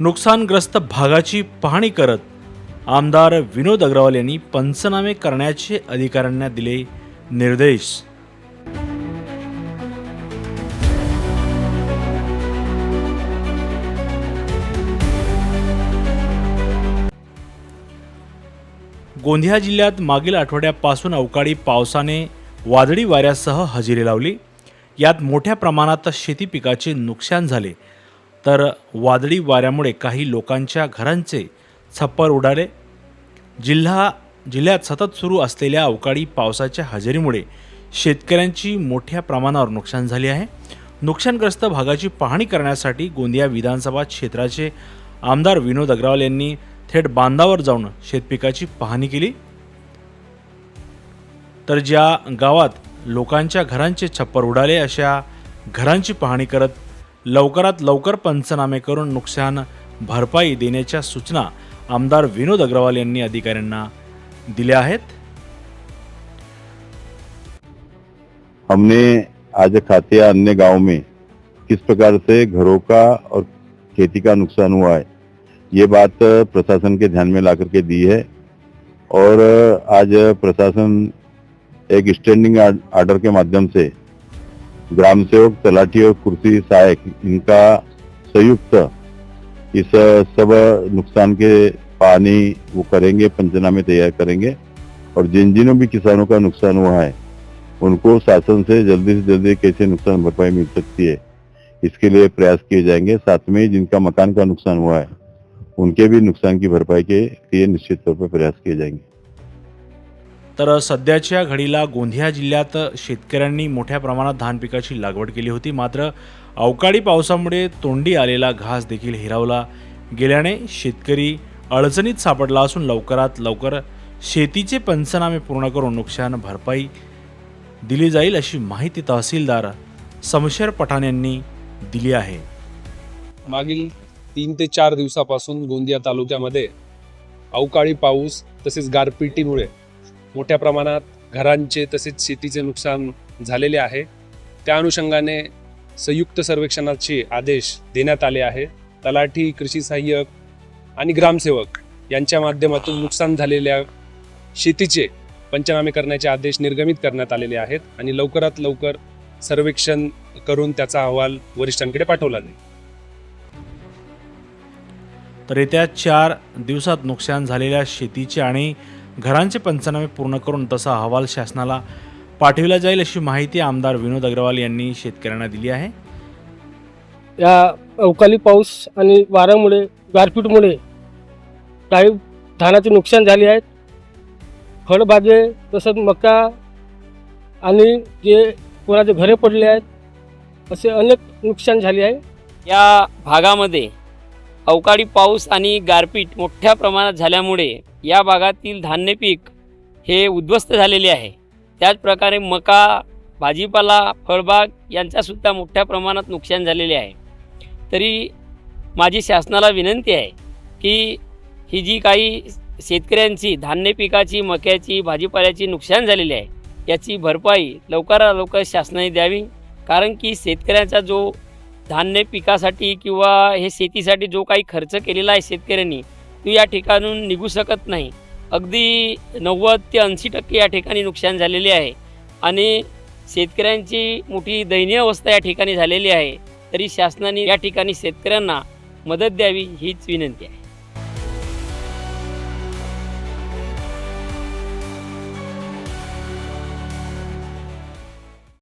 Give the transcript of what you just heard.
नुकसानग्रस्त भागाची पाहणी करत आमदार विनोद अग्रवाल यांनी पंचनामे करण्याचे अधिकाऱ्यांना दिले निर्देश. गोंदिया जिल्ह्यात मागील आठवड्यापासून अवकाळी पावसाने वादळी वाऱ्यासह हजेरी लावली. यात मोठ्या प्रमाणात शेती पिकाचे नुकसान झाले. तर वादळी वाऱ्यामुळे काही लोकांच्या घरांचे छप्पर उडाले. जिल्हा जिल्ह्यात सतत सुरू असलेल्या अवकाळी पावसाच्या हजेरीमुळे शेतकऱ्यांची मोठ्या प्रमाणावर नुकसान झाले आहे. नुकसानग्रस्त भागाची पाहणी करण्यासाठी गोंदिया विधानसभा क्षेत्राचे आमदार विनोद अग्रवाल यांनी थेट बांधावर जाऊन शेतपिकाची पाहणी केली. तर ज्या गावात लोकांच्या घरांचे छप्पर उडाले अशा घरांची पाहणी करत लवकरात लवकर पंचनामे करून नुकसान भरपाई देण्याच्या सूचना आमदार विनोद अग्रवाल यांनी अधिकाऱ्यांना दिल्या आहेत. हमने आज खातिया अन्य गांव में किस प्रकार से घरों का और खेती का नुकसान हुआ है ये बात प्रशासन के ध्यान में ला करके दी है। और आज प्रशासन एक स्टैंडिंग आर्डर के माध्यम से ग्राम सेवक तलाठी और कुर्सी सहायक इनका संयुक्त इस सब नुकसान के पानी वो करेंगे, पंचनामे तैयार करेंगे। और जिन जिनों भी किसानों का नुकसान हुआ है, उनको शासन से जल्दी से जल्दी कैसे नुकसान भरपाई मिल सकती है, इसके लिए प्रयास किए जाएँगे। साथ में जिनका मकान का नुकसान हुआ है, उनके भी नुकसान की भरपाई के लिए निश्चित तौर पर प्रयास किए जाएँगे। तर सध्याच्या घडीला गोंदिया जिल्ह्यात शेतकऱ्यांनी मोठ्या प्रमाणात धान पिकाची लागवड केली होती. मात्र अवकाळी पावसामुळे तोंडी आलेला घास देखील हिरावला. गेल्याने शेतकरी अडचणीत सापडला असून लवकरात लवकर शेतीचे पंचनामे पूर्ण करून नुकसान भरपाई दिली जाईल अशी माहिती तहसीलदार समशेर पठाण यांनी दिली आहे. मागील तीन ते चार दिवसापासून गोंदिया तालुक्यामध्ये अवकाळी पाऊस तसेच गारपिटीमुळे मोठ्या प्रमाणात घरांचे तसेच शेतीचे नुकसान झालेले आहे. त्या अनुषंगाने संयुक्त सर्वेक्षणाचे आदेश देण्यात आले आहे. तलाठी कृषी सहाय्यक आणि ग्रामसेवक यांच्या माध्यमातून नुकसान झालेल्या शेतीचे पंचनामे करण्याचे आदेश निर्गमित करण्यात आलेले आहेत आणि लवकरात लवकर सर्वेक्षण करून त्याचा अहवाल वरिष्ठांकडे पाठवला जाईल. तर येत्या चार दिवसात नुकसान झालेल्या शेतीचे आणि घरांचे पंचनामे पूर्ण करून तसा अहवाल शासनाला पाठविला जाईल अशी माहिती आमदार विनोद अग्रवाल यांनी शेतकऱ्यांना दिली आहे. या अवकाळी पाऊस आणि वाऱ्यामुळे गारपीटमुळे काही धानाचे नुकसान झाले आहेत. फळभाजे तसंच मका आणि जे कोणाचे घरे पडले आहेत असे अनेक नुकसान झाले आहे. या भागामध्ये अवकाळी पाऊस आणि गारपीट मोठ्या प्रमाणात झाल्यामुळे या भागातील धान्य पीक हे उद्ध्वस्त झालेले आहे. त्याचप्रकारे मका भाजीपाला फळबाग यांचासुद्धा मोठ्या प्रमाणात नुकसान झालेले आहे. तरी माझी शासनाला विनंती आहे की ही जी काही शेतकऱ्यांची धान्य पिकाची मक्याची भाजीपाल्याची नुकसान झालेली आहे याची भरपाई लवकरात लवकर शासनाने द्यावी. कारण की शेतकऱ्यांचा जो धान्य पिकासाठी किंवा हे शेतीसाठी जो काही खर्च केलेला आहे शेतकऱ्यांनी तू या ठिकाणून निघू शकत नाही. अगदी नव्वद ते ऐंशी टक्के या ठिकाणी नुकसान झालेले आहे. आणि शेतकऱ्यांची मोठी दयनीय अवस्था या ठिकाणी झालेली आहे. तरी शासनाने या ठिकाणी शेतकऱ्यांना मदत द्यावी हीच विनंती आहे.